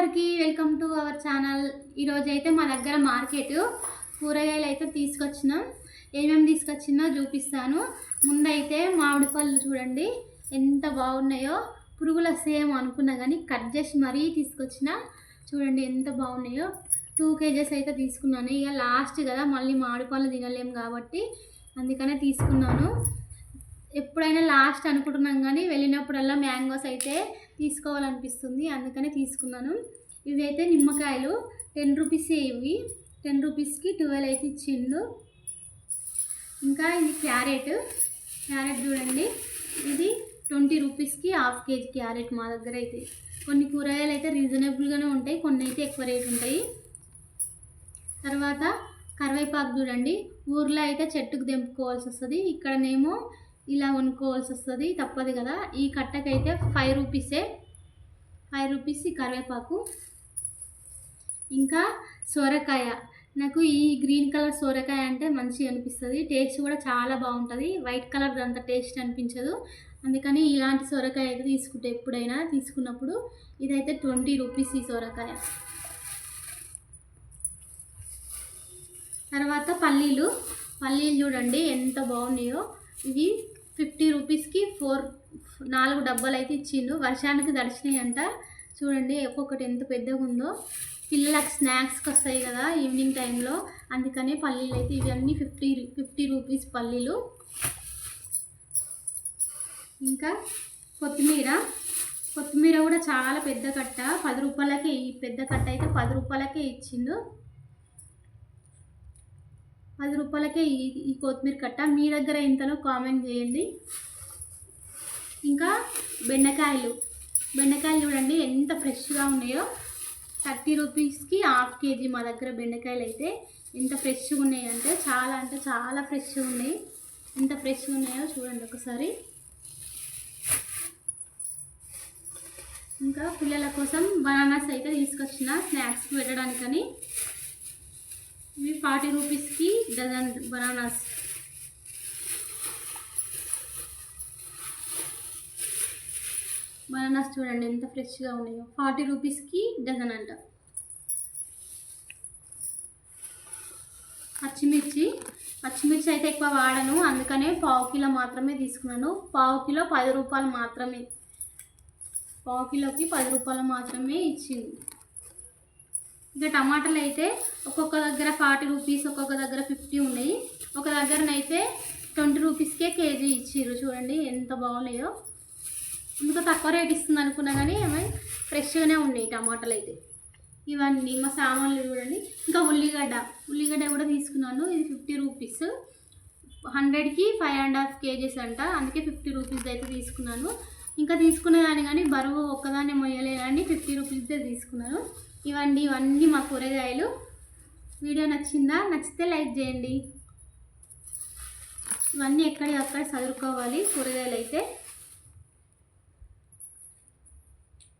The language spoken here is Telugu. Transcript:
అందరికీ వెల్కమ్ టు అవర్ ఛానల్. ఈరోజు అయితే మా దగ్గర మార్కెట్ కూరగాయలు అయితే తీసుకొచ్చినాం. ఏమేమి తీసుకొచ్చినా చూపిస్తాను. ముందైతే మామిడి పళ్ళు చూడండి ఎంత బాగున్నాయో. పురుగుల సేమ్ అనుకున్నా కానీ కట్ చేసి మరీ తీసుకొచ్చిన చూడండి ఎంత బాగున్నాయో. టూ కేజెస్ అయితే తీసుకున్నాను. ఇక లాస్ట్ కదా మళ్ళీ మామిడి పళ్ళు తినలేము కాబట్టి అందుకనే తీసుకున్నాను. ఎప్పుడైనా లాస్ట్ అనుకుంటున్నాం కానీ వెళ్ళినప్పుడల్లా మ్యాంగోస్ అయితే తీసుకోవాలనిపిస్తుంది. అందుకనే తీసుకున్నాను. ఇవి అయితే నిమ్మకాయలు. టెన్ రూపీస్ ఇవి. టెన్ రూపీస్కి ట్వెల్వ్ అయితే ఇచ్చిండు. ఇంకా ఇది క్యారెట్. క్యారెట్ చూడండి. ఇది ట్వంటీ రూపీస్కి హాఫ్ కేజీ క్యారెట్ మా దగ్గర అయితే. కొన్ని కూరగాయలు అయితే రీజనబుల్గానే ఉంటాయి. కొన్ని అయితే ఎక్కువ రేట్ ఉంటాయి. తర్వాత కరివేపాకు చూడండి. ఊర్లో అయితే చెట్టుకు తెంపుకోవాల్సి వస్తుంది. ఇక్కడనేమో ఇలా కొనుక్కోవాల్సి వస్తుంది తప్పదు కదా. ఈ కట్టకైతే ఫైవ్ రూపీసే ఫైవ్ రూపీస్ ఈ కరివేపాకు. ఇంకా సొరకాయ. నాకు ఈ గ్రీన్ కలర్ సోరకాయ అంటే మంచిగా అనిపిస్తుంది. టేస్ట్ కూడా చాలా బాగుంటుంది. వైట్ కలర్ అంత టేస్ట్ అనిపించదు. అందుకని ఇలాంటి సొరకాయ అయితే తీసుకుంటే ఎప్పుడైనా తీసుకున్నప్పుడు ఇదైతే ట్వంటీ రూపీస్ ఈ సొరకాయ. తర్వాత పల్లీలు. పల్లీలు చూడండి ఎంత బాగున్నాయో. ఇవి ఫిఫ్టీ రూపీస్కి ఫోర్ నాలుగు డబ్బాలు అయితే ఇచ్చిండు. వర్షానికి దడిచినాయి అంట చూడండి ఒక్కొక్కటి ఎంత పెద్దగా ఉందో పిల్లలకు స్నాక్స్కి వస్తాయి కదా ఈవినింగ్ టైంలో. అందుకనే పల్లీలు అయితే ఇవన్నీ ఫిఫ్టీ ఫిఫ్టీ రూపీస్ పల్లీలు. ఇంకా కొత్తిమీర. కొత్తిమీర కూడా చాలా పెద్ద కట్ట. పది రూపాయలకే ఈ పెద్ద కట్ట అయితే పది రూపాయలకే ఇచ్చిండు. పది రూపాయలకే ఈ ఈ కొత్తిమీర కట్ట. మీ దగ్గర ఎంతనో కామెంట్ చేయండి. ఇంకా బెండకాయలు. బెండకాయలు చూడండి ఎంత ఫ్రెష్గా ఉన్నాయో. థర్టీ రూపీస్కి హాఫ్ కేజీ మా దగ్గర బెండకాయలు అయితే ఎంత ఫ్రెష్గా ఉన్నాయి అంటే చాలా అంటే చాలా ఫ్రెష్గా ఉన్నాయి. ఎంత ఫ్రెష్గా ఉన్నాయో చూడండి ఒకసారి. ఇంకా పిల్లల కోసం బనానాస్ అయితే తీసుకొచ్చిన స్నాక్స్ పెట్టడానికని. ఇవి ఫార్టీ రూపీస్కి డజన్ బనానాస్. బనానాస్ చూడండి ఎంత ఫ్రెష్గా ఉన్నాయో. ఫార్టీ రూపీస్కి డజన్ అంట. పచ్చిమిర్చి. పచ్చిమిర్చి అయితే ఎక్కువ వాడను. అందుకనే పావు కిలో మాత్రమే తీసుకున్నాను. పావు కిలో పది రూపాయలు మాత్రమే. పావు కిలోకి పది రూపాయలు మాత్రమే ఇచ్చింది. ఇక టమాటాలు అయితే ఒక్కొక్క దగ్గర ఫార్టీ రూపీస్ ఒక్కొక్క దగ్గర ఫిఫ్టీ ఉన్నాయి. ఒక దగ్గరనైతే ట్వంటీ రూపీస్కే కేజీ ఇచ్చిర్రు. చూడండి ఎంత బాగున్నాయో. ఇంకా తక్కువ రేట్ ఇస్తుంది అనుకున్నా కానీ ఏమై ఫ్రెష్గానే ఉన్నాయి టమాటాలు అయితే ఇవన్నీ మా సామాన్లు చూడండి. ఇంకా ఉల్లిగడ్డ. ఉల్లిగడ్డ కూడా తీసుకున్నాను. ఇది ఫిఫ్టీ రూపీస్. హండ్రెడ్కి ఫైవ్ అండ్ హాఫ్ కేజీస్ అంట. అందుకే ఫిఫ్టీ రూపీస్ అయితే తీసుకున్నాను. ఇంకా తీసుకునేదాన్ని కానీ బరువు ఒక్కదాన్ని మొయ్యలేదని ఫిఫ్టీ రూపీస్దే తీసుకున్నాను. ఇవన్నీ ఇవన్నీ మా కూరగాయలు. వీడియో నచ్చిందా? నచ్చితే లైక్ చేయండి. ఇవన్నీ ఎక్కడికక్కడ చదువుకోవాలి కూరగాయలు అయితే